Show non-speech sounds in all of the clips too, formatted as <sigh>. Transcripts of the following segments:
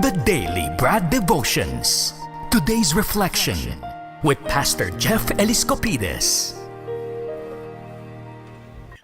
The Daily Brad Devotions. Today's reflection with Pastor Jeff Eliscopides.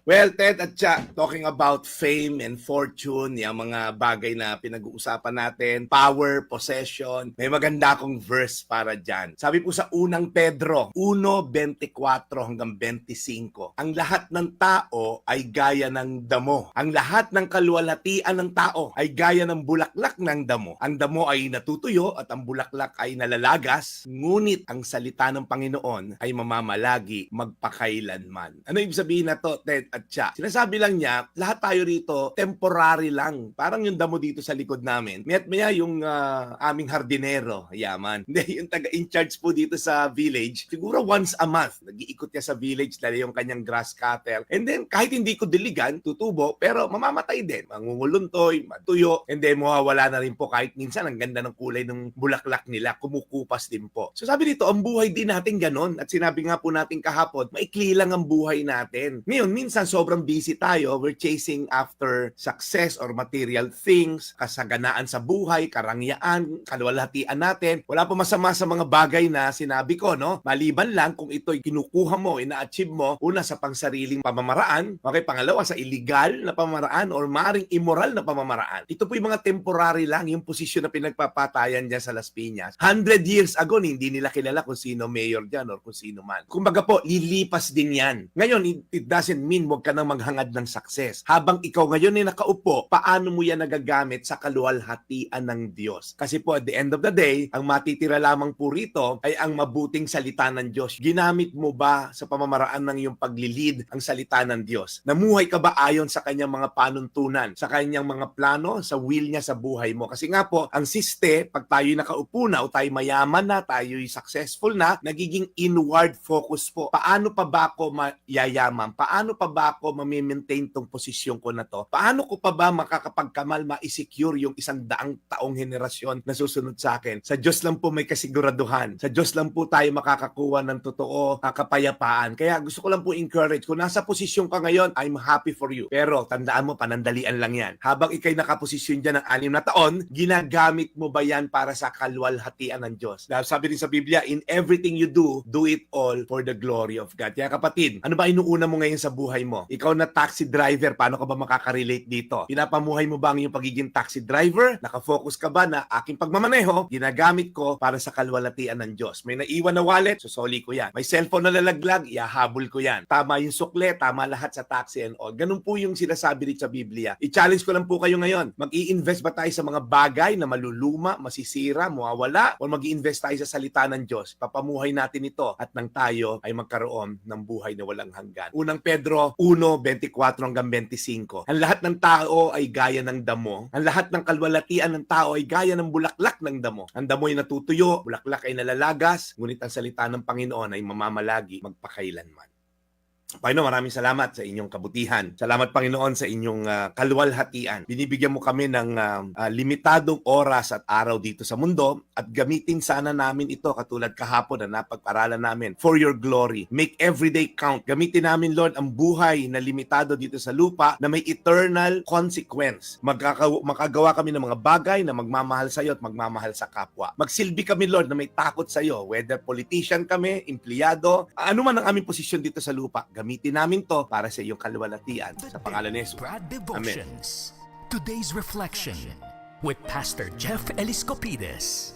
Well, Ted at Cha, talking about fame and fortune, yung mga bagay na pinag-uusapan natin, power, possession, may maganda akong verse para dyan. Sabi po sa unang Pedro, 1.24 hanggang 25, ang lahat ng tao ay gaya ng damo. Ang lahat ng kaluwalhatian ng tao ay gaya ng bulaklak ng damo. Ang damo ay natutuyo at ang bulaklak ay nalalagas, ngunit ang salita ng Panginoon ay mamamalagi magpakailanman. Ano ibig sabihin na to, Ted at Cha? Sinasabi lang niya, lahat tayo rito, temporary lang. Parang yung damo dito sa likod namin. Mayat maya yung ah, aming hardinero, yaman. <laughs> Hindi, yung taga-in charge po dito sa village, siguro once a month, nag-iikot niya sa village, dala yung kanyang grass cutter. And then, kahit hindi ko diligan, tutubo, pero mamamatay din. Mangunguluntoy, matuyo, and then mawawala na rin po kahit minsan ang ganda ng kulay ng bulaklak nila, kumukupas din po. So sabi dito, ang buhay din natin ganon. At sinabi nga po natin kahapon, maikli lang ang buhay natin. Ngayon, minsan sobrang busy tayo, we're chasing after success or material things, kasaganaan sa buhay, karangyaan, kaluwalhatian natin. Wala pa masama sa mga bagay na sinabi ko, no? Maliban lang kung ito'y kinukuha mo, ina-achieve mo, una sa pangsariling pamamaraan, okay, pangalawa sa illegal na pamamaraan or maring immoral na pamamaraan. Ito po yung mga temporary lang, yung posisyon na pinagpapatayan dyan sa Las Piñas. 100 years ago, hindi nila kilala kung sino mayor dyan or kung sino man. Kumbaga po, lilipas din yan. Ngayon, it doesn't mean huwag ka nang maghangad ng success. Habang ikaw ngayon ay nakaupo, paano mo yan nagagamit sa kaluwalhatian ng Diyos? Kasi po, at the end of the day, ang matitira lamang po rito ay ang mabuting salita ng Diyos. Ginamit mo ba sa pamamaraan ng iyong paglilid ang salita ng Diyos? Namuhay ka ba ayon sa kanyang mga panuntunan, sa kanyang mga plano, sa will niya sa buhay mo? Kasi nga po, ang siste, pag tayo'y nakaupo na o tayo mayaman na, tayo'y successful na, nagiging inward focus po. Paano pa ba ako mayayaman? Paano pa ba ako mamimaintain tong posisyon ko na to? Paano ko pa ba makakapagkamal, ma-secure yung isang daang taong henerasyon na susunod sa akin? Sa Diyos lang po may kasiguraduhan. Sa Diyos lang po tayo makakakuha ng totoo ah, kapayapaan. Kaya gusto ko lang po encourage, kung nasa posisyon ka ngayon, I'm happy for you. Pero tandaan mo, panandalian lang yan. Habang ikay nakaposisyon dyan ng anim na taon, ginagamit mo ba yan para sa kalwalhatian ng Diyos? Dahil sabi rin sa Biblia, in everything you do, do it all for the glory of God. Kaya kapatid, ano ba inuuna mo ngayon sa buhay mo? Ikaw na taxi driver, paano ka ba makaka-relate dito? Pinapamuhay mo ba ang iyong pagiging taxi driver? Nakafocus ka ba na aking pagmamaneho, ginagamit ko para sa kalwalatian ng Diyos? May naiwan na wallet, susoli ko yan. May cellphone na lalaglag, ihahabol ko yan. Tama yung sukle, tama lahat sa taxi and all. Ganun po yung sinasabi rin sa Biblia. I-challenge ko lang po kayo ngayon. Mag-i-invest ba tayo sa mga bagay na maluluma, masisira, mawawala? O mag-i-invest tayo sa salita ng Diyos? Papamuhay natin ito at nang tayo ay magkaroon ng buhay na walang hanggan. Unang Pedro 1:24 hanggang 25. Ang lahat ng tao ay gaya ng damo. Ang lahat ng kalwalatian ng tao ay gaya ng bulaklak ng damo. Ang damo ay natutuyo, bulaklak ay nalalagas, ngunit ang salita ng Panginoon ay mamamalagi magpakailanman. Panginoon, maraming salamat sa inyong kabutihan. Salamat, Panginoon, sa inyong ah, kaluwalhatian. Binibigyan mo kami ng ah, ah, limitadong oras at araw dito sa mundo at gamitin sana namin ito katulad kahapon na napag-aralan namin for your glory. Make every day count. Gamitin namin, Lord, ang buhay na limitado dito sa lupa na may eternal consequence. Magkaka- makagawa kami ng mga bagay na magmamahal sa iyo at magmamahal sa kapwa. Magsilbi kami, Lord, na may takot sa iyo. Whether politician kami, empleyado, ano man ang aming posisyon dito sa lupa, gamitin namin to para sa iyong kaluwalhatian. Sa pangalan ni Jesus. Devotions. Today's reflection with Pastor Jeff Eliscopides.